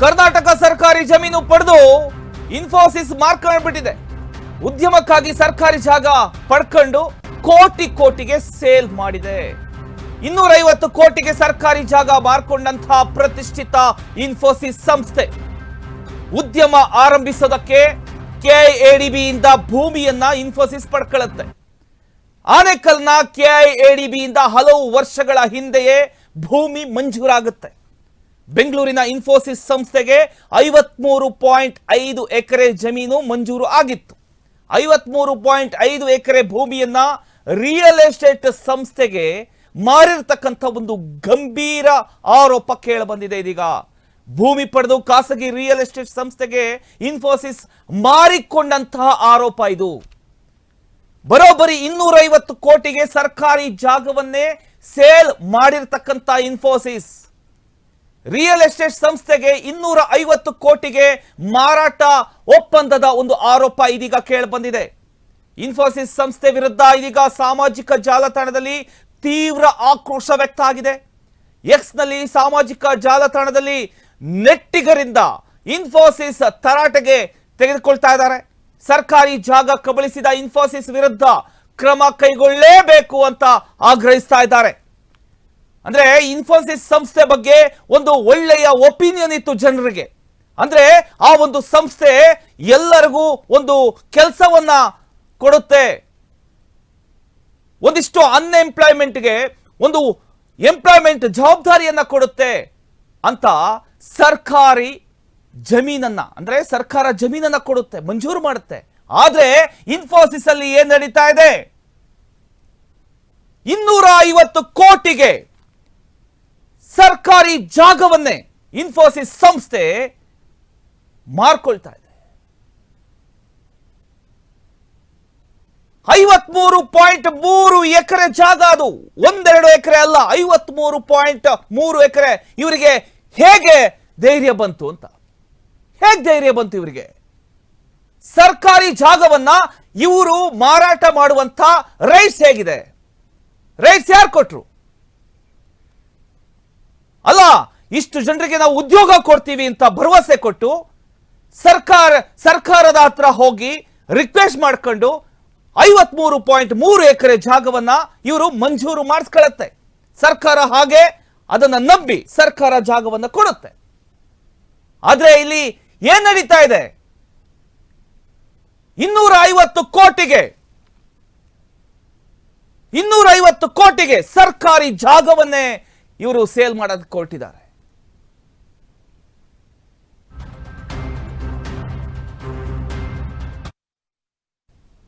ಕರ್ನಾಟಕ ಸರ್ಕಾರಿ ಜಮೀನು ಪಡೆದು ಇನ್ಫೋಸಿಸ್ ಮಾರ್ಕೊಂಡ್ಬಿಟ್ಟಿದೆ ಉದ್ಯಮಕ್ಕಾಗಿ ಸರ್ಕಾರಿ ಜಾಗ ಪಡ್ಕೊಂಡು ಕೋಟಿ ಕೋಟಿಗೆ ಸೇಲ್ ಮಾಡಿದೆ. ಇನ್ನೂರೈವತ್ತು ಕೋಟಿಗೆ ಸರ್ಕಾರಿ ಜಾಗ ಮಾರ್ಕೊಂಡಂತಹ ಪ್ರತಿಷ್ಠಿತ ಇನ್ಫೋಸಿಸ್ ಸಂಸ್ಥೆ. ಉದ್ಯಮ ಆರಂಭಿಸೋದಕ್ಕೆ ಕೆಐಎಡಿಬಿಯಿಂದ ಭೂಮಿಯನ್ನ ಇನ್ಫೋಸಿಸ್ ಪಡ್ಕೊಳ್ಳುತ್ತೆ. ಆನೇಕಲ್ನ ಕೆಐಎಡಿಬಿಯಿಂದ ಹಲವು ವರ್ಷಗಳ ಹಿಂದೆಯೇ ಭೂಮಿ ಮಂಜೂರಾಗುತ್ತೆ. ಬೆಂಗಳೂರಿನ ಇನ್ಫೋಸಿಸ್ ಸಂಸ್ಥೆಗೆ ಐವತ್ಮೂರು ಪಾಯಿಂಟ್ ಐದು ಎಕರೆ ಜಮೀನು ಮಂಜೂರು ಆಗಿತ್ತು. ಐವತ್ಮೂರು ಪಾಯಿಂಟ್ ಐದು ಎಕರೆ ಭೂಮಿಯನ್ನ ರಿಯಲ್ ಎಸ್ಟೇಟ್ ಸಂಸ್ಥೆಗೆ ಮಾರಿರ್ತಕ್ಕಂಥ ಒಂದು ಗಂಭೀರ ಆರೋಪ ಕೇಳಬಂದಿದೆ ಇದೀಗ. ಭೂಮಿ ಪಡೆದು ಖಾಸಗಿ ರಿಯಲ್ ಎಸ್ಟೇಟ್ ಸಂಸ್ಥೆಗೆ ಇನ್ಫೋಸಿಸ್ ಮಾರಿಕೊಂಡಂತಹ ಆರೋಪ ಇದು. ಬರೋಬ್ಬರಿ ಇನ್ನೂರೈವತ್ತು ಕೋಟಿಗೆ ಸರ್ಕಾರಿ ಜಾಗವನ್ನೇ ಸೇಲ್ ಮಾಡಿರ್ತಕ್ಕಂಥ ಇನ್ಫೋಸಿಸ್. ರಿಯಲ್ ಎಸ್ಟೇಟ್ ಸಂಸ್ಥೆಗೆ ಇನ್ನೂರ ಐವತ್ತು ಕೋಟಿಗೆ ಮಾರಾಟ ಒಪ್ಪಂದದ ಒಂದು ಆರೋಪ ಇದೀಗ ಕೇಳಿಬಂದಿದೆ. ಇನ್ಫೋಸಿಸ್ ಸಂಸ್ಥೆ ವಿರುದ್ಧ ಇದೀಗ ಸಾಮಾಜಿಕ ಜಾಲತಾಣದಲ್ಲಿ ತೀವ್ರ ಆಕ್ರೋಶ ವ್ಯಕ್ತ ಆಗಿದೆ ಎಕ್ಸ್ನಲ್ಲಿ ಸಾಮಾಜಿಕ ಜಾಲತಾಣದಲ್ಲಿ ನೆಟ್ಟಿಗರಿಂದ ಇನ್ಫೋಸಿಸ್ ತರಾಟೆಗೆ ತೆಗೆದುಕೊಳ್ತಾ ಇದ್ದಾರೆ. ಸರ್ಕಾರಿ ಜಾಗ ಕಬಳಿಸಿದ ಇನ್ಫೋಸಿಸ್ ವಿರುದ್ಧ ಕ್ರಮ ಕೈಗೊಳ್ಳಲೇಬೇಕು ಅಂತ ಆಗ್ರಹಿಸ್ತಾ ಇದ್ದಾರೆ. ಅಂದ್ರೆ ಇನ್ಫೋಸಿಸ್ ಸಂಸ್ಥೆ ಬಗ್ಗೆ ಒಂದು ಒಳ್ಳೆಯ ಒಪಿನಿಯನ್ ಇತ್ತು ಜನರಿಗೆ. ಅಂದ್ರೆ ಆ ಒಂದು ಸಂಸ್ಥೆ ಎಲ್ಲರಿಗೂ ಒಂದು ಕೆಲಸವನ್ನ ಕೊಡುತ್ತೆ. ಒಂದಿಷ್ಟು ಅನ್ಎಂಪ್ಲಾಯ್ಮೆಂಟ್ಗೆ ಒಂದು ಎಂಪ್ಲಾಯ್ಮೆಂಟ್ ಜವಾಬ್ದಾರಿಯನ್ನ ಕೊಡುತ್ತೆ ಅಂತ ಸರ್ಕಾರಿ ಜಮೀನನ್ನ, ಅಂದ್ರೆ ಸರ್ಕಾರ ಜಮೀನನ್ನ ಕೊಡುತ್ತೆ, ಮಂಜೂರು ಮಾಡುತ್ತೆ. ಆದ್ರೆ ಇನ್ಫೋಸಿಸ್ ಅಲ್ಲಿ ಏನ್ ನಡೀತಾ ಇದೆ? ಇನ್ನೂರ ಐವತ್ತು ಕೋಟಿಗೆ ಸರ್ಕಾರಿ ಜಾಗವನ್ನೇ ಇನ್ಫೋಸಿಸ್ ಸಂಸ್ಥೆ ಮಾರ್ಕೊಳ್ತಾ ಇದೆ. ಐವತ್ಮೂರು ಪಾಯಿಂಟ್ ಮೂರು ಎಕರೆ ಜಾಗ ಅದು. ಒಂದೆರಡು ಎಕರೆ ಅಲ್ಲ, ಐವತ್ಮೂರು ಪಾಯಿಂಟ್ ಮೂರು ಎಕರೆ. ಇವರಿಗೆ ಹೇಗೆ ಧೈರ್ಯ ಬಂತು ಅಂತ? ಹೇಗೆ ಧೈರ್ಯ ಬಂತು ಇವರಿಗೆ? ಸರ್ಕಾರಿ ಜಾಗವನ್ನ ಇವರು ಮಾರಾಟ ಮಾಡುವಂತ ರೈಟ್ಸ್ ಹೇಗಿದೆ? ರೈಟ್ಸ್ ಯಾರು ಕೊಟ್ರು? ಅಲ್ಲ, ಇಷ್ಟು ಜನರಿಗೆ ನಾವು ಉದ್ಯೋಗ ಕೊಡ್ತೀವಿ ಅಂತ ಭರವಸೆ ಕೊಟ್ಟು ಸರ್ಕಾರ, ಸರ್ಕಾರದ ಹತ್ರ ಹೋಗಿ ರಿಕ್ವೆಸ್ಟ್ ಮಾಡ್ಕೊಂಡು ಐವತ್ಮೂರು ಪಾಯಿಂಟ್ ಮೂರು ಎಕರೆ ಜಾಗವನ್ನ ಇವರು ಮಂಜೂರು ಮಾಡಿಸ್ಕೊಳ್ಳುತ್ತೆ. ಸರ್ಕಾರ ಹಾಗೆ ಅದನ್ನ ನಂಬಿ ಸರ್ಕಾರ ಜಾಗವನ್ನ ಕೊಡುತ್ತೆ. ಆದ್ರೆ ಇಲ್ಲಿ ಏನ್ ನಡೀತಾ ಇದೆ? ಇನ್ನೂರ ಐವತ್ತು ಕೋಟಿಗೆ ಇನ್ನೂರ ಐವತ್ತು ಕೋಟಿಗೆ ಸರ್ಕಾರಿ ಜಾಗವನ್ನೇ ಇವರು ಸೇಲ್ ಮಾಡೋದಕ್ಕೆ ಕೊಟ್ಟಿದ್ದಾರೆ